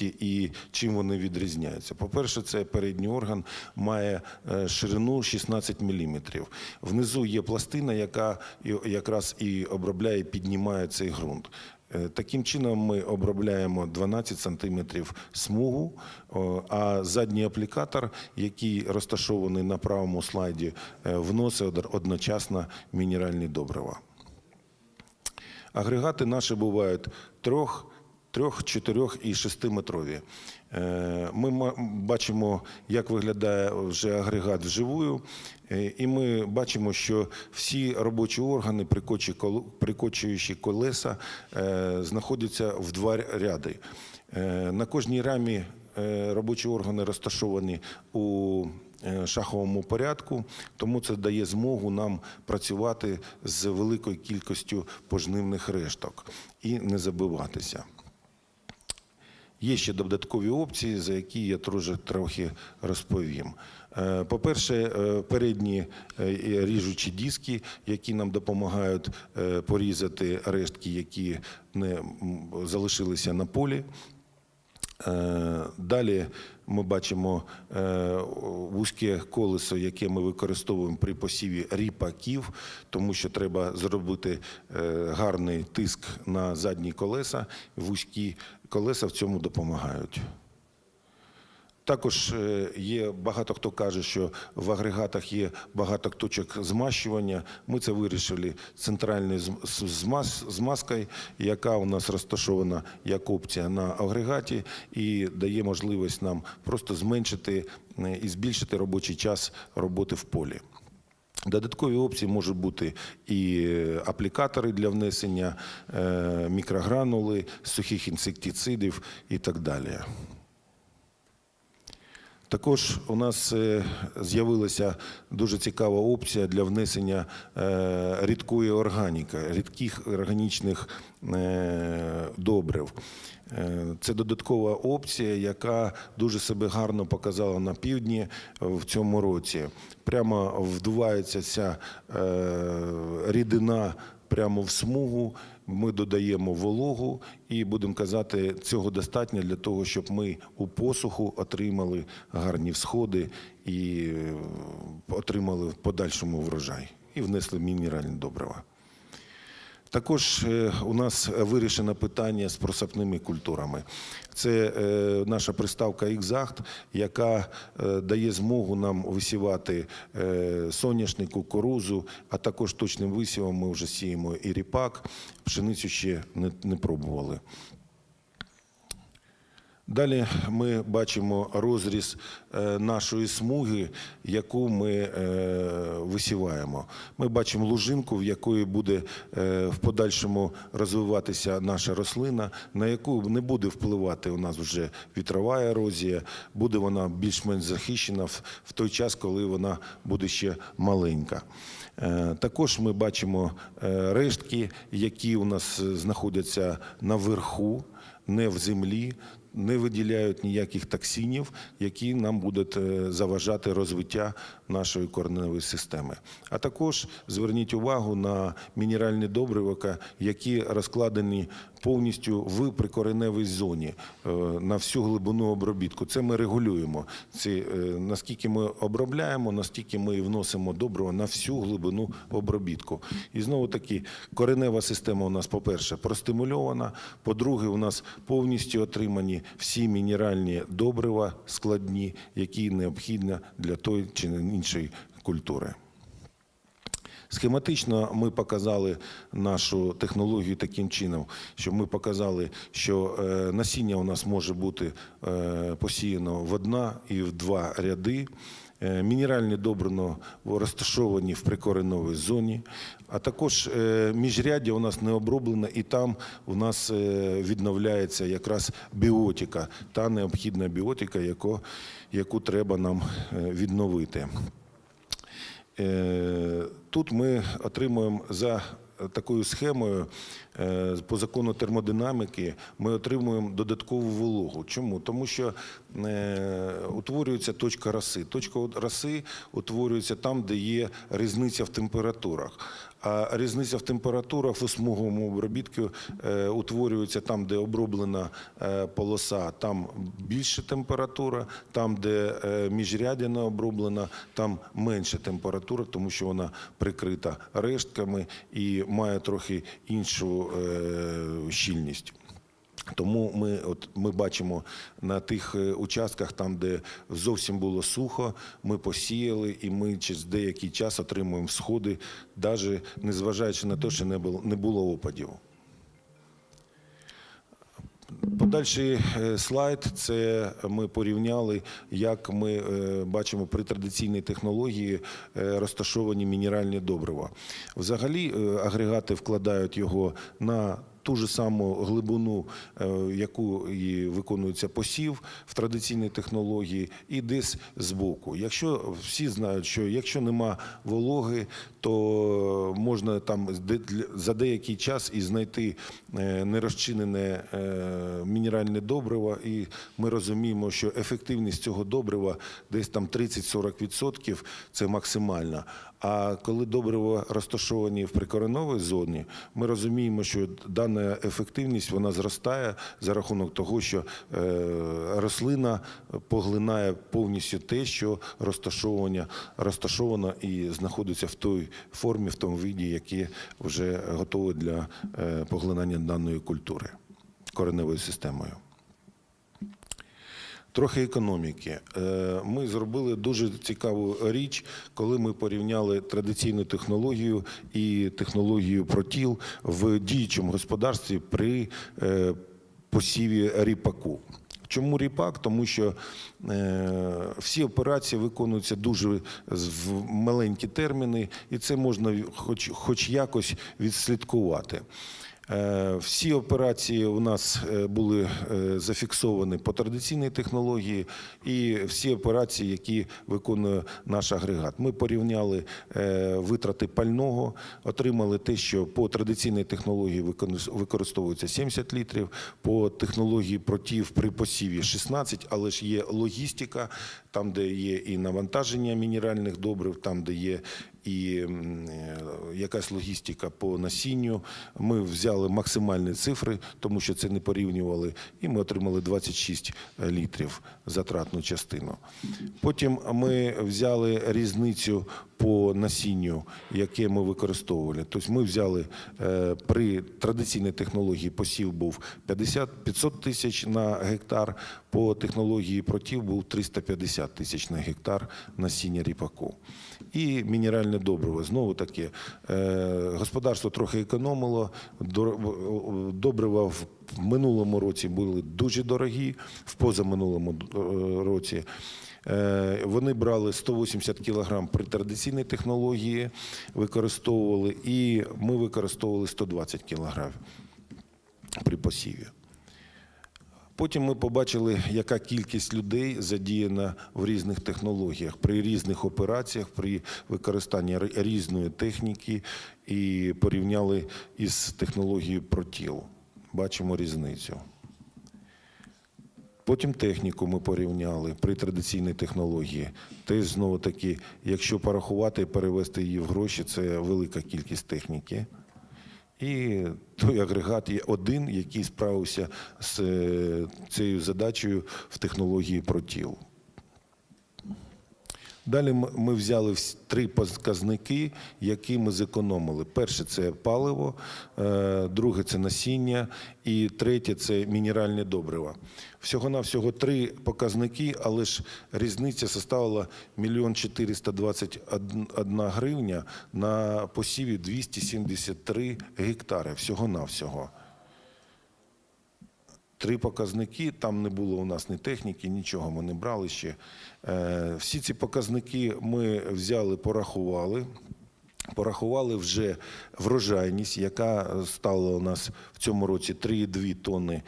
і чим вони відрізняються. По-перше, це передній орган має е, ширину 16 мм. Внизу є пластина, яка якраз і обробляє, піднімає цей ґрунт. Е, Таким чином ми обробляємо 12 см смугу, а задній аплікатор, який розташований на правому слайді, е, вносить одночасно мінеральні добрива. Агрегати наші бувають трьох, трьох, чотирьох і шестиметрові. Е, Ми бачимо, як виглядає вже агрегат вживую, е, і ми бачимо, що всі робочі органи, прикочуючі колеса, е, знаходяться в два ряди. На кожній рамі робочі органи розташовані у шаховому порядку, тому це дає змогу нам працювати з великою кількістю пожнивних решток і не забиватися. Є ще додаткові опції, за які я трохи, розповім. Е, По-перше, е, передні е, ріжучі диски, які нам допомагають порізати рештки, які не залишилися на полі. Е, Далі ми бачимо е, вузьке колесо, яке ми використовуємо при посіві ріпаків, тому що треба зробити е, гарний тиск на задні колеса. Вузькі колеса в цьому допомагають. Також е, є багато хто каже, що в агрегатах є багато точок змащування. Ми це вирішили центральною змазкою, яка у нас розташована як опція на агрегаті, і дає можливість нам просто зменшити е, і збільшити робочий час роботи в полі. Додаткові опції можуть бути і е, аплікатори для внесення, мікрогранули, сухих інсектицидів і так далі. Також у нас е, з'явилася дуже цікава опція для внесення е, рідкої органіки, рідких органічних е, добрив. Е, Це додаткова опція, яка дуже себе гарно показала на півдні в цьому році. Прямо вдувається ця е, рідина прямо в смугу. Ми додаємо вологу і будемо казати, цього достатньо для того, щоб ми у посуху отримали гарні всходи і е, отримали в подальшому врожай і внесли мінеральні добрива. Також е, у нас вирішено питання з просапними культурами. Це е, наша приставка «Ікзахт», яка е, дає змогу нам висівати соняшник, кукурузу, а також точним висівом ми вже сіємо і ріпак, пшеницю ще не пробували. Далі ми бачимо розріз е, нашої смуги, яку ми е, висіваємо. Ми бачимо лужинку, в якої буде е, в подальшому розвиватися наша рослина, на яку не буде впливати у нас вже вітрова ерозія, буде вона більш-менш захищена в, той час, коли вона буде ще маленька. Також ми бачимо рештки, які у нас знаходяться наверху, не в землі, не виділяють ніяких токсинів, які нам будуть е, заважати розвиття нашої кореневої системи. А також зверніть увагу на мінеральні добрива, які розкладені повністю в прикореневій зоні е, на всю глибину обробітку. Це ми регулюємо. Це, наскільки ми обробляємо, настільки ми вносимо добрива на всю глибину обробітку. І знову таки, коренева система у нас, по-перше, простимульована, по-друге, у нас повністю отримані всі мінеральні добрива складні, які необхідні для тої чи іншої культури. Схематично ми показали нашу технологію таким чином, що ми показали, що е, насіння у нас може бути е, посіяно в одна і в два ряди. Е, Мінеральні добрино розташовані в прикореновій зоні, а також міжряддя у нас не оброблене, і там у нас відновляється якраз біотика, та необхідна біотика, яку, яку треба нам відновити. Е, Тут ми отримуємо за такою схемою е, по закону термодинаміки ми отримуємо додаткову вологу. Чому? Тому що е, утворюється точка роси. Точка роси утворюється там, де є різниця в температурах. А різниця в температурах в смуговому обробітку е, утворюється там, де оброблена е, полоса, там більша температура, там, де е, міжрядяна оброблена, там менша температура, тому що вона прикрита рештками і має трохи іншу щільність. Тому ми, от, ми бачимо на тих е, участках, там, де зовсім було сухо, ми посіяли і ми через деякий час отримуємо сходи, навіть незважаючи на те, що не було, не було опадів. Подальший е, слайд це ми порівняли, як ми е, бачимо при традиційній технології розташовані мінеральні добрива. Взагалі агрегати вкладають його на ту ж саму глибину, е, яку і виконується посів в традиційній технології, і десь збоку. Якщо всі знають, що якщо нема вологи, то можна там за деякий час і знайти е, нерозчинене е, мінеральне добриво, і ми розуміємо, що ефективність цього добрива десь там 30-40% це максимальна. А коли добриво розташовані в прикореновій зоні, ми розуміємо, що дана ефективність вона зростає за рахунок того, що е, рослина поглинає повністю те, що розташовано, і знаходиться в той формі, в тому виді, яке вже готове для е, поглинання даної культури кореневою системою. Трохи економіки. Е, Ми зробили дуже цікаву річ, коли ми порівняли традиційну технологію і технологію протіл в діючому господарстві при е, посіві ріпаку. Чому ріпак? Тому що е, всі операції виконуються дуже в маленькі терміни, і це можна хоч, хоч якось відслідкувати. Е, Всі операції у нас е, були е, зафіксовані по традиційній технології, і всі операції, які виконує наш агрегат. Ми порівняли витрати пального, отримали те, що по традиційній технології використовується 70 літрів, по технології протів при посіві 16, але ж є логістика, там, де є і навантаження мінеральних добрив, там, де є і е, якась логістика по насінню. Ми взяли максимальні цифри, тому що це не порівнювали, і ми отримали 26 літрів затратну частину. Потім ми взяли різницю по насінню, яке ми використовували. Тобто ми взяли е, при традиційній технології посів був 50 500 тисяч на гектар, по технології протів був 350 тисяч на гектар насіння ріпаку. І мінеральне добриво. Знову таки, е, господарство трохи економило, добрива в минулому році були дуже дорогі, в позаминулому е, році. Е, Вони брали 180 кг при традиційній технології, використовували, і ми використовували 120 кг при посіві. Потім ми побачили, яка кількість людей задіяна в різних технологіях, при різних операціях, при використанні різної техніки і порівняли із технологією протіл. Бачимо різницю. Потім техніку ми порівняли при традиційній технології. Теж знову таки, якщо порахувати і перевести її в гроші, це велика кількість техніки. І той агрегат є один, який справився з е, цією задачею в технології протіл. Далі ми взяли три показники, які ми зекономили. Перше це паливо, е, друге це насіння, і третє це мінеральне добрива. Всього-навсього три показники, але ж різниця составила 1 421 гривня на посіві 273 гектари. Всього-навсього. Три показники, там не було у нас ні техніки, нічого ми не брали ще. Е, Всі ці показники ми взяли, порахували. Порахували вже врожайність, яка стала у нас в цьому році 3,2 тонни